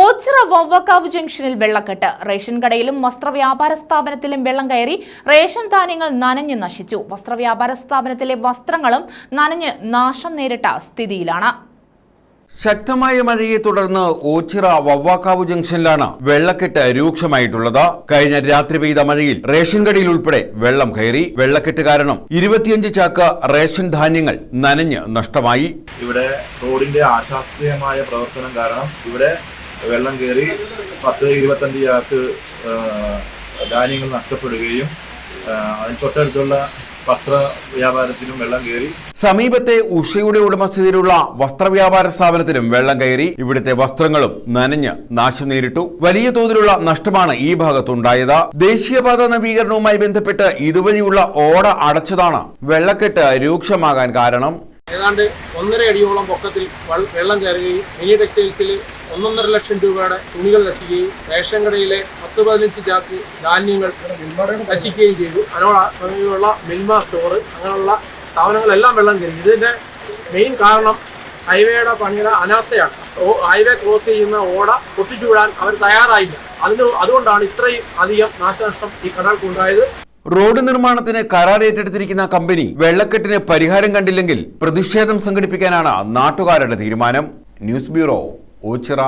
ഓച്ചിറ വവ്വക്കാവ് ജംഗ്ഷനിൽ വെള്ളക്കെട്ട്. റേഷൻ കടയിലും വസ്ത്രവ്യാപാര സ്ഥാപനത്തിലും വെള്ളം കയറി റേഷൻ ധാന്യങ്ങൾ നനഞ്ഞു നശിച്ചു. വസ്ത്രവ്യാപാര സ്ഥാപനത്തിലെ വസ്ത്രങ്ങളും നനഞ്ഞ് നാശം നേരിട്ട സ്ഥിതിയിലാണ്. ശക്തമായ മഴയെ തുടർന്ന് ഓച്ചിറ വവ്വാക്കാവ് ജംഗ്ഷനിലാണ് വെള്ളക്കെട്ട് രൂക്ഷമായിട്ടുള്ളത്. കഴിഞ്ഞ രാത്രി പെയ്ത മഴയിൽ റേഷൻ കടയിൽ ഉൾപ്പെടെ വെള്ളം കയറി വെള്ളക്കെട്ട് കാരണം ഇരുപത്തിയഞ്ച് ചാക്ക് റേഷൻ ധാന്യങ്ങൾ നനഞ്ഞ് നഷ്ടമായി. ഇവിടെ റോഡിന്റെ ആശാസ്ത്രീയമായ പ്രവർത്തനം കാരണം ഇവിടെ വെള്ളം കയറി പത്ത് ഇരുപത്തഞ്ച് ചാക്ക് ധാന്യങ്ങൾ നഷ്ടപ്പെടുകയും അതിന് തൊട്ടടുത്തുള്ള വസ്ത്ര വ്യാപാരത്തിനും വെള്ളം കയറി. സമീപത്തെ ഉഷയുടെ ഉടമസ്ഥതയിലുള്ള വസ്ത്രവ്യാപാര സ്ഥാപനത്തിനും വെള്ളം കയറി ഇവിടുത്തെ വസ്ത്രങ്ങളും നനഞ്ഞ് നാശം നേരിട്ടു. വലിയ തോതിലുള്ള നഷ്ടമാണ് ഈ ഭാഗത്തുണ്ടായത്. ദേശീയപാത നവീകരണവുമായി ബന്ധപ്പെട്ട് ഇതുവഴിയുള്ള ഓട അടച്ചതാണ് വെള്ളക്കെട്ട് രൂക്ഷമാകാൻ കാരണം. ഏതാണ്ട് ഒന്നര അടിയോളം പൊക്കത്തിൽ വെള്ളം കയറുകയും മിനി ടെക്സ്റ്റൈൽസിൽ ഒന്നൊന്നര ലക്ഷം രൂപയുടെ തുണികൾ നശിക്കുകയും റേഷൻ കടയിലെ പത്ത് പതിനഞ്ച് ചാക്ക് ധാന്യങ്ങൾ നശിക്കുകയും ചെയ്തു. അതിനോട് സമീപമുള്ള മിൽമ സ്റ്റോർ അങ്ങനെയുള്ള സ്ഥാപനങ്ങളെല്ലാം വെള്ളം കയറി. ഇതിന്റെ മെയിൻ കാരണം ഹൈവേയുടെ പണിയുടെ അനാസ്ഥയാണ്. ഹൈവേ ക്രോസ് ചെയ്യുന്ന ഓട പൊട്ടിച്ചുവിടാൻ അവർ തയ്യാറായില്ല. അതിന് അതുകൊണ്ടാണ് ഇത്രയും അധികം നാശനഷ്ടം ഈ കടകൾക്കുണ്ടായത് റോഡ് നിർമ്മാണത്തിന് കരാർ ഏറ്റെടുത്തിരിക്കുന്ന കമ്പനി വെള്ളക്കെട്ടിന് പരിഹാരം കണ്ടില്ലെങ്കിൽ പ്രതിഷേധം സംഘടിപ്പിക്കാനാണ് നാട്ടുകാരുടെ തീരുമാനം. News bureau Ochira.